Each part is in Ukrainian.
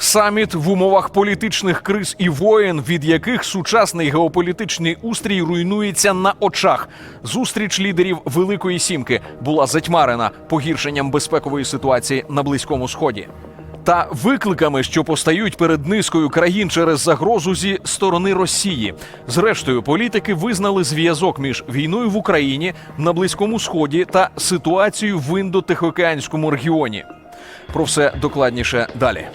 Саміт в умовах політичних криз і воєн, від яких сучасний геополітичний устрій руйнується на очах. Зустріч лідерів Великої Сімки була затьмарена погіршенням безпекової ситуації на Близькому Сході та викликами, що постають перед низкою країн через загрозу зі сторони Росії. Зрештою, політики визнали зв'язок між війною в Україні на Близькому Сході та ситуацією в індо-тихоокеанському регіоні. Про все докладніше далі.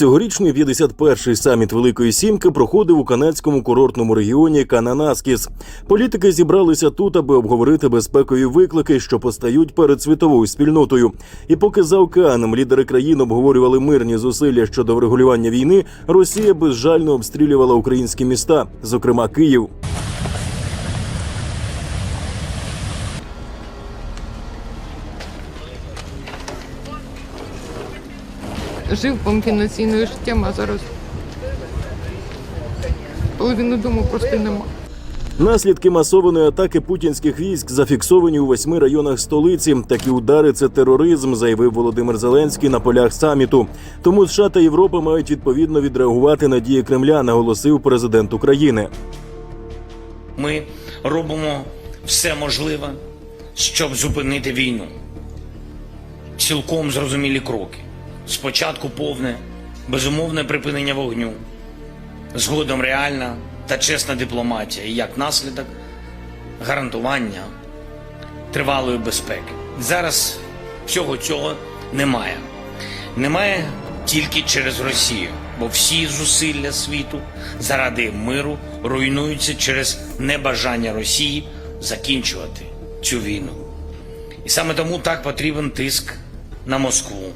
Цьогорічний 51-й саміт Великої Сімки проходив у канадському курортному регіоні Кананаскіс. Політики зібралися тут, аби обговорити безпекові виклики, що постають перед світовою спільнотою. І поки за океаном лідери країн обговорювали мирні зусилля щодо врегулювання війни, Росія безжально обстрілювала українські міста, зокрема Київ. Жив комбінаційною життям, а зараз половину дому просто нема. Наслідки масованої атаки путінських військ зафіксовані у восьми районах столиці. Такі удари це тероризм, заявив Володимир Зеленський на полях саміту. Тому США та Європа мають відповідно відреагувати на дії Кремля, наголосив президент України. Ми робимо все можливе, щоб зупинити війну. Цілком зрозумілі кроки. Спочатку повне, безумовне припинення вогню, згодом реальна та чесна дипломатія, і як наслідок гарантування тривалої безпеки. Зараз всього цього немає. Немає тільки через Росію, бо всі зусилля світу заради миру руйнуються через небажання Росії закінчувати цю війну. І саме тому так потрібен тиск на Москву.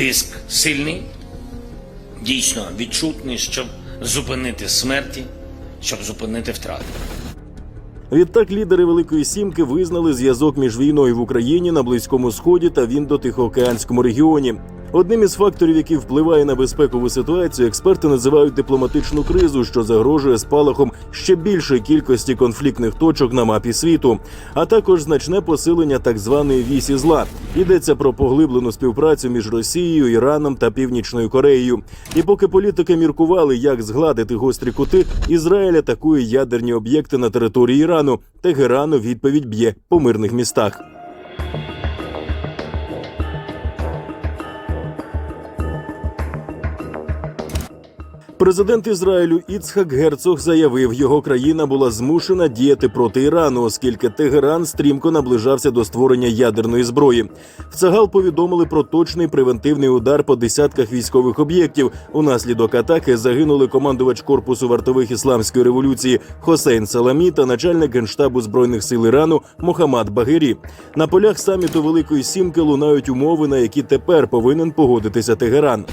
Тиск сильний, дійсно відчутний, щоб зупинити смерті, щоб зупинити втрати. Відтак лідери Великої Сімки визнали зв'язок між війною в Україні на Близькому Сході та в Індотихоокеанському регіоні. Одним із факторів, який впливає на безпекову ситуацію, експерти називають дипломатичну кризу, що загрожує спалахом ще більшої кількості конфліктних точок на мапі світу, а також значне посилення так званої вісі зла. Йдеться про поглиблену співпрацю між Росією, Іраном та Північною Кореєю. І поки політики міркували, як згладити гострі кути, Ізраїль атакує ядерні об'єкти на території Ірану. Тегерану відповідь б'є по мирних містах. Президент Ізраїлю Іцхак Герцог заявив, його країна була змушена діяти проти Ірану, оскільки Тегеран стрімко наближався до створення ядерної зброї. В Цагал повідомили про точний превентивний удар по десятках військових об'єктів. Унаслідок атаки загинули командувач корпусу вартових ісламської революції Хосейн Саламі та начальник генштабу збройних сил Ірану Мохаммад Багері. На полях саміту Великої Сімки лунають умови, на які тепер повинен погодитися Тегеран.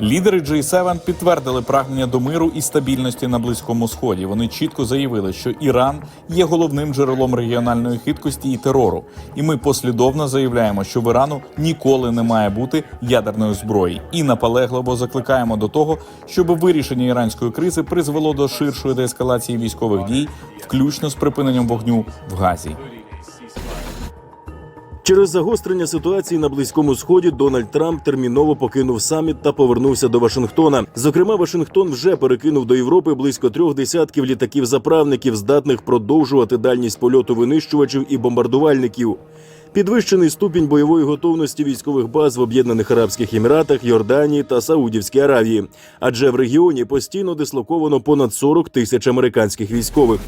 Лідери G7 підтвердили прагнення до миру і стабільності на близькому сході. Вони чітко заявили, що Іран є головним джерелом регіональної хиткості і терору. І ми послідовно заявляємо, що в Ірану ніколи не має бути ядерної зброї, і наполегливо закликаємо до того, щоб вирішення іранської кризи призвело до ширшої деескалації військових дій, включно з припиненням вогню в Газі. Через загострення ситуації на близькому сході Дональд Трамп терміново покинув саміт та повернувся до Вашингтона. Зокрема, Вашингтон вже перекинув до Європи близько трьох десятків літаків-заправників, здатних продовжувати дальність польоту винищувачів і бомбардувальників. Підвищений ступінь бойової готовності військових баз в Об'єднаних Арабських Еміратах, Йорданії та Саудівській Аравії, адже в регіоні постійно дислоковано понад 40 тисяч американських військових.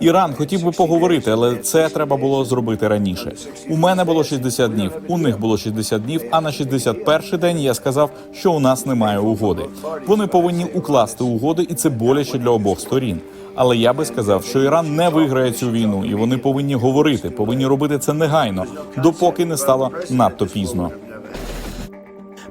Іран хотів би поговорити, але це треба було зробити раніше. У мене було 60 днів, у них було 60 днів. А на 61-й день я сказав, що у нас немає угоди. Вони повинні укласти угоди, і це боляче для обох сторін. Але я би сказав, що Іран не виграє цю війну, і вони повинні говорити, повинні робити це негайно, допоки не стало надто пізно.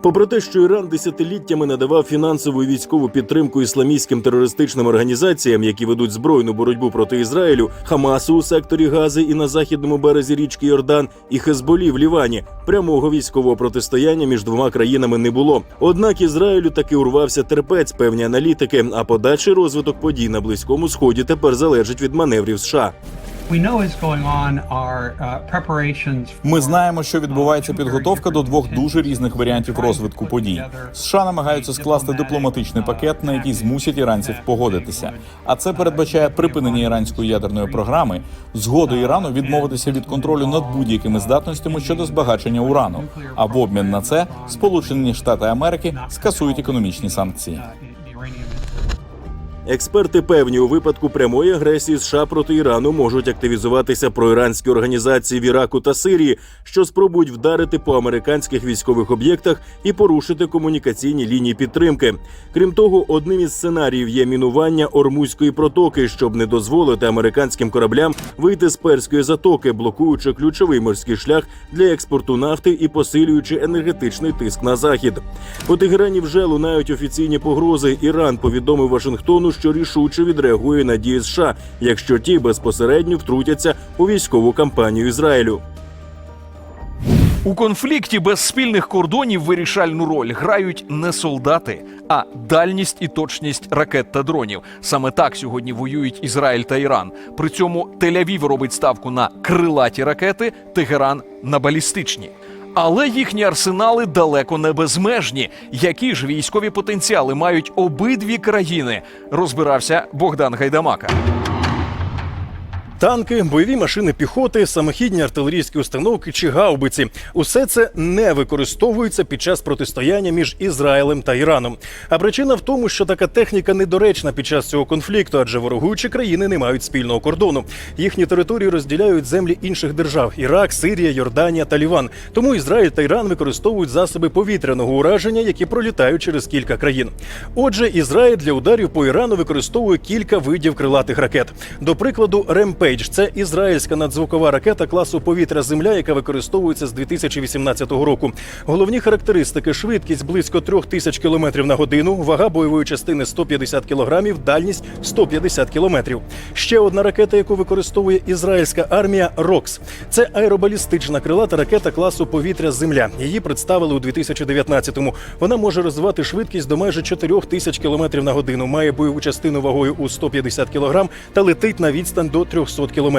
Попри те, що Іран десятиліттями надавав фінансову і військову підтримку ісламістським терористичним організаціям, які ведуть збройну боротьбу проти Ізраїлю, Хамасу у секторі Гази і на західному березі річки Йордан, і Хезболі в Лівані, прямого військового протистояння між двома країнами не було. Однак Ізраїлю таки урвався терпець певні аналітики. А подальший розвиток подій на близькому сході тепер залежить від маневрів США. Uh. Ми знаємо, що uh, відбувається підготовка до двох дуже різних варіантів розвитку подій. США намагаються скласти дипломатичний uh, пакет, на який змусять іранців погодитися. А це передбачає припинення іранської ядерної програми, згоду Ірану відмовитися від контролю над будь-якими здатностями щодо збагачення урану. А в обмін на це Сполучені Штати Америки скасують економічні санкції. Експерти певні, у випадку прямої агресії США проти Ірану можуть активізуватися проіранські організації в Іраку та Сирії, що спробують вдарити по американських військових об'єктах і порушити комунікаційні лінії підтримки. Крім того, одним із сценаріїв є мінування Ормузької протоки, щоб не дозволити американським кораблям вийти з перської затоки, блокуючи ключовий морський шлях для експорту нафти і посилюючи енергетичний тиск на захід. У Тегерані вже лунають офіційні погрози. Іран повідомив Вашингтону, що рішуче відреагує на дії США, якщо ті безпосередньо втрутяться у військову кампанію Ізраїлю. У конфлікті без спільних кордонів вирішальну роль грають не солдати, а дальність і точність ракет та дронів. Саме так сьогодні воюють Ізраїль та Іран. При цьому Тель-Авів робить ставку на крилаті ракети, Тегеран на балістичні. Але їхні арсенали далеко не безмежні. Які ж військові потенціали мають обидві країни? Розбирався Богдан Гайдамака. Танки, бойові машини піхоти, самохідні артилерійські установки чи гаубиці усе це не використовується під час протистояння між Ізраїлем та Іраном. А причина в тому, що така техніка недоречна під час цього конфлікту, адже ворогуючі країни не мають спільного кордону. Їхні території розділяють землі інших держав: Ірак, Сирія, Йорданія та Ліван. Тому Ізраїль та Іран використовують засоби повітряного ураження, які пролітають через кілька країн. Отже, Ізраїль для ударів по Ірану використовує кілька видів крилатих ракет. До прикладу, Ремпейдж це ізраїльська надзвукова ракета класу повітря Земля, яка використовується з 2018 року. Головні характеристики: швидкість близько 3000 км на годину, вага бойової частини 150 кг, дальність 150 км. Ще одна ракета, яку використовує ізраїльська армія Рокс. Це аеробалістична крилата ракета класу повітря Земля. Її представили у 2019-му. Вона може розвивати швидкість до майже 4000 км на годину, має бойову частину вагою у 150 кг та летить на відстань до 300 км.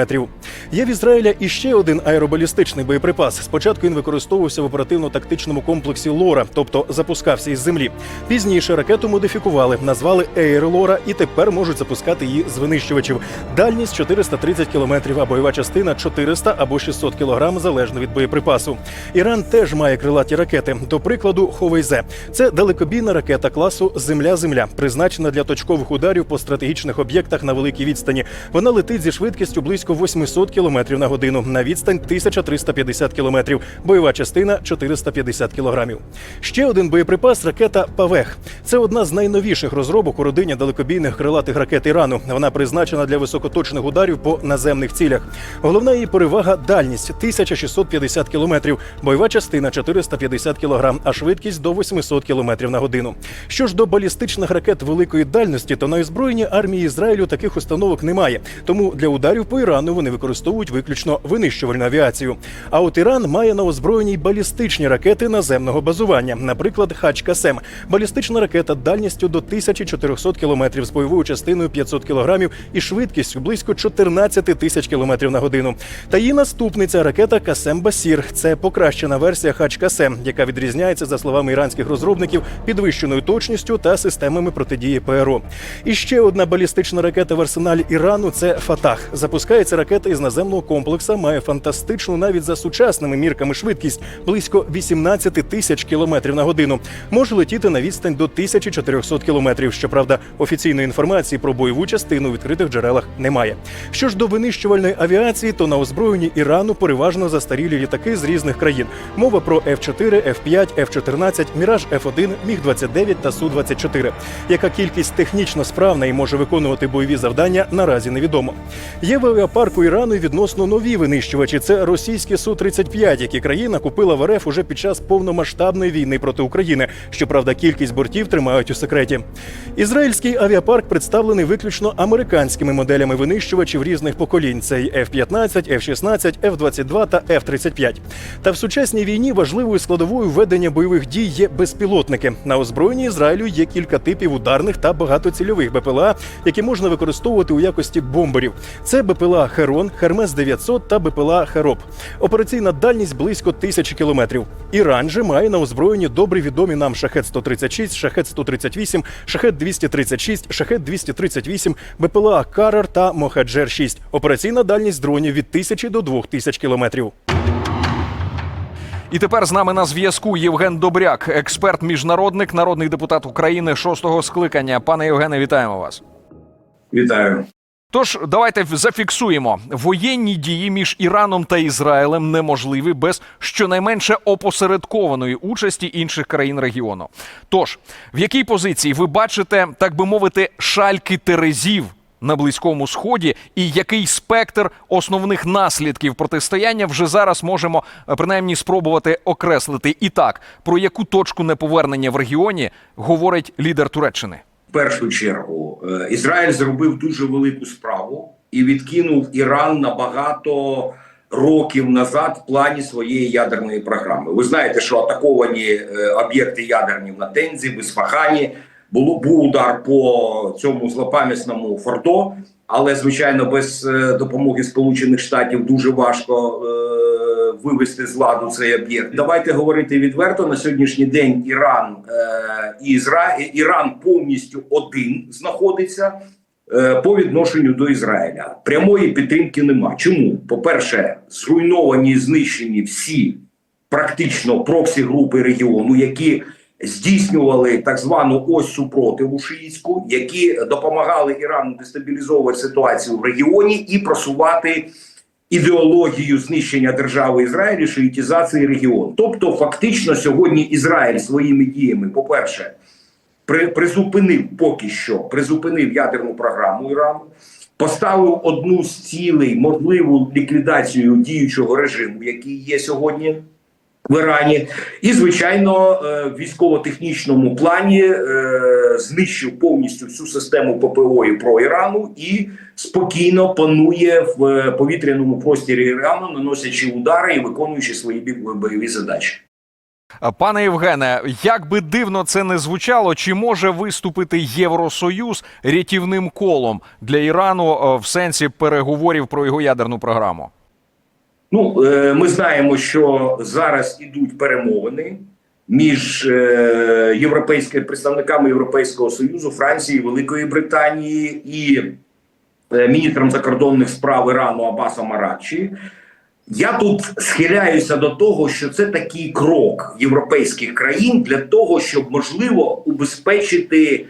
Є в Ізраїля іще один аеробалістичний боєприпас. Спочатку він використовувався в оперативно-тактичному комплексі Лора, тобто запускався із землі. Пізніше ракету модифікували, назвали Ейр Лора і тепер можуть запускати її з винищувачів. Дальність 430 км, а бойова частина 400 або 600 кг, залежно від боєприпасу. Іран теж має крилаті ракети. До прикладу, Ховейзе. Це далекобійна ракета класу Земля-Земля, призначена для точкових ударів по стратегічних об'єктах на великій відстані. Вона летить зі швидкістю близько 800 км на годину на відстань 1350 км. Бойова частина 450 кг. Ще один боєприпас ракета Павех. Це одна з найновіших розробок у родині далекобійних крилатих ракет Ірану. Вона призначена для високоточних ударів по наземних цілях. Головна її перевага дальність 1650 км, бойова частина 450 кг, а швидкість до 800 км на годину. Що ж до балістичних ракет великої дальності, то на озброєнні армії Ізраїлю таких установок немає. Тому для ударів по Ірану вони використовують виключно винищувальну авіацію. А от Іран має на озброєнні й балістичні ракети наземного базування, наприклад, Хач-Касем. Балістична ракета дальністю до 1400 км з бойовою частиною 500 кг і швидкістю близько 14 тисяч км на годину. Та її наступниця ракета Касем Басір. Це покращена версія Хач-Касем, яка відрізняється за словами іранських розробників підвищеною точністю та системами протидії ПРО. І ще одна балістична ракета в арсеналі Ірану це Фатах. Запускається ракета із наземного комплексу, має фантастичну навіть за сучасними мірками швидкість близько 18 тисяч кілометрів на годину. Може летіти на відстань до 1400 кілометрів. Щоправда, офіційної інформації про бойову частину у відкритих джерелах немає. Що ж до винищувальної авіації, то на озброєнні Ірану переважно застарілі літаки з різних країн. Мова про F-4, F-5, F-14, Міраж F-1, Міг-29 та Су-24. Яка кількість технічно справна і може виконувати бойові завдання, наразі невідомо. Є в авіапарку Ірану відносно нові винищувачі. Це російські Су-35, які країна купила в РФ уже під час повномасштабної війни проти України. Щоправда, кількість бортів тримають у секреті. Ізраїльський авіапарк представлений виключно американськими моделями винищувачів різних поколінь. Це й F-15, F-16, F-22 та F-35. Та в сучасній війні важливою складовою ведення бойових дій є безпілотники. На озброєнні Ізраїлю є кілька типів ударних та багатоцільових БПЛА, які можна використовувати у якості бомберів. Це Це БПЛА Херон, Хермес 900 та БПЛА Хероп. Операційна дальність близько тисячі кілометрів. Іран же має на озброєнні добре відомі нам шахет 136, шахет 138, шахет 236, шахет 238, БПЛА Карар та Мохаджер 6. Операційна дальність дронів від 1000 до 2000 кілометрів. І тепер з нами на зв'язку Євген Добряк, експерт, міжнародник, народний депутат України шостого скликання. Пане Євгене, вітаємо вас. Вітаю. Тож давайте зафіксуємо: воєнні дії між Іраном та Ізраїлем неможливі без щонайменше опосередкованої участі інших країн регіону. Тож, в якій позиції ви бачите, так би мовити, шальки терезів на близькому сході, і який спектр основних наслідків протистояння вже зараз можемо е, принаймні спробувати окреслити? І так, про яку точку неповернення в регіоні говорить лідер Туреччини? Першу чергу е, Ізраїль зробив дуже велику справу і відкинув Іран на багато років назад в плані своєї ядерної програми. Ви знаєте, що атаковані е, об'єкти ядерні в Натензі, в Ісфахані. Було був удар по цьому злопам'ясному фордо, але звичайно без е, допомоги Сполучених Штатів дуже важко е, вивести з ладу цей об'єкт. Давайте говорити відверто на сьогоднішній день. Іран е, і Ізра... Іран повністю один знаходиться е, по відношенню до Ізраїля. Прямої підтримки нема. Чому? По перше, зруйновані і знищені всі практично проксі групи регіону, які здійснювали так звану ось супротиву шиїцьку, які допомагали Ірану дестабілізовувати ситуацію в регіоні і просувати ідеологію знищення держави Ізраїль і шиїтізації регіону. Тобто, фактично, сьогодні Ізраїль своїми діями, по перше, при, призупинив поки що призупинив ядерну програму Ірану, поставив одну з цілей можливу ліквідацію діючого режиму, який є сьогодні в Ірані, і звичайно, е, в військово-технічному плані е, знищив повністю всю систему ППО і про Ірану і спокійно панує в е, повітряному просторі Ірану, наносячи удари і виконуючи свої бойові задачі. Пане Євгене, як би дивно це не звучало, чи може виступити Євросоюз рятівним колом для Ірану в сенсі переговорів про його ядерну програму? Ну, е, ми знаємо, що зараз ідуть перемовини між е, європейськими представниками Європейського союзу, Франції, Великої Британії і е, міністром закордонних справ Ірану Абасом Аракчі. Я тут схиляюся до того, що це такий крок європейських країн для того, щоб можливо убезпечити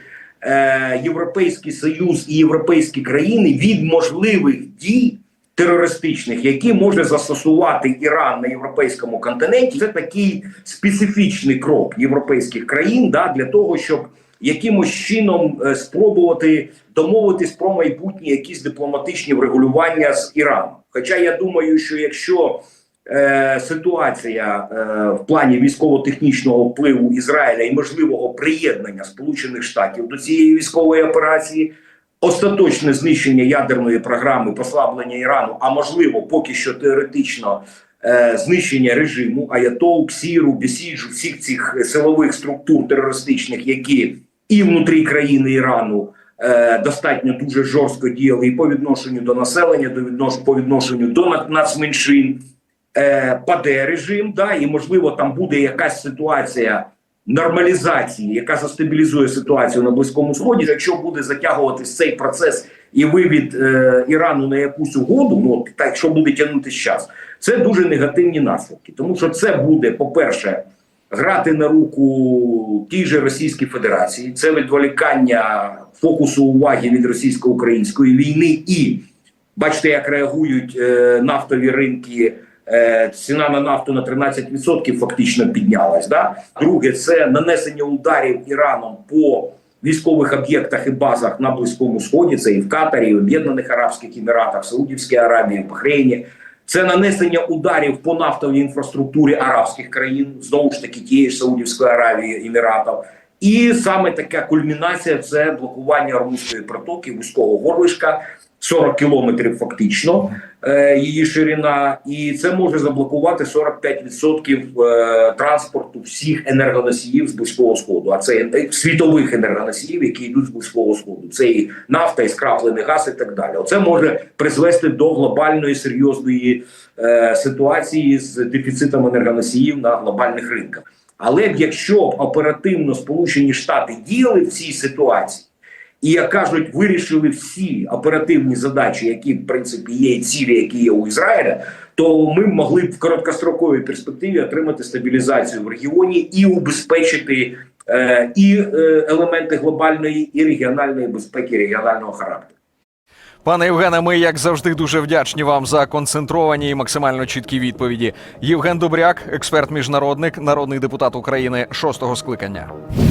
Європейський Союз і європейські країни від можливих дій терористичних, які може застосувати Іран на європейському континенті. Це такий специфічний крок європейських країн да, для того, щоб якимось чином е, спробувати домовитись про майбутні якісь дипломатичні врегулювання з Іраном. Хоча я думаю, що якщо е, ситуація е, в плані військово-технічного впливу Ізраїля і можливого приєднання Сполучених Штатів до цієї військової операції, остаточне знищення ядерної програми, послаблення Ірану, а можливо, поки що теоретично. е, Знищення режиму Аятол, Ксіру, Бесіджу, всіх цих силових структур терористичних, які і внутрі країни Ірану е, достатньо дуже жорстко діяли і по відношенню до населення, до віднош... по відношенню до на- нацменшин, е, паде режим, да, і можливо там буде якась ситуація нормалізації, яка застабілізує ситуацію на близькому сході. Якщо буде затягуватись цей процес і вивід е, Ірану на якусь угоду, ну так, якщо буде тягнутися час, це дуже негативні наслідки, тому що це буде, по-перше, грати на руку тій же Російській Федерації, це відволікання фокусу уваги від російсько-української війни і бачите, як реагують е, нафтові ринки. Е, ціна на нафту на 13% фактично піднялась. Да? Друге, це нанесення ударів Іраном по військових об'єктах і базах на Близькому Сході. Це і в Катарі, і в Об'єднаних Арабських Еміратах, Саудівській Аравії, в Бахрейні. Це нанесення ударів по нафтовій інфраструктурі арабських країн, знову ж таки тієї ж Саудівської Аравії, Еміратів. І саме така кульмінація це блокування Ормузької протоки, вузького горлишка, 40 кілометрів фактично. е, її ширина, і це може заблокувати 45% е, транспорту всіх енергоносіїв з близького сходу. А це е, світових енергоносіїв, які йдуть з близького сходу. Це і нафта, і скраплений газ, і так далі. Оце може призвести до глобальної серйозної ситуації з дефіцитом енергоносіїв на глобальних ринках. Але якщо б оперативно Сполучені Штати діяли в цій ситуації, і як кажуть, вирішили всі оперативні задачі, які в принципі є цілі, які є у Ізраїля, то ми могли б в короткостроковій перспективі отримати стабілізацію в регіоні і убезпечити е, і е, елементи глобальної і регіональної безпеки, регіонального характеру. Пане Євгене, ми як завжди дуже вдячні вам за концентровані і максимально чіткі відповіді. Євген Добряк, експерт міжнародник, народний депутат України шостого скликання.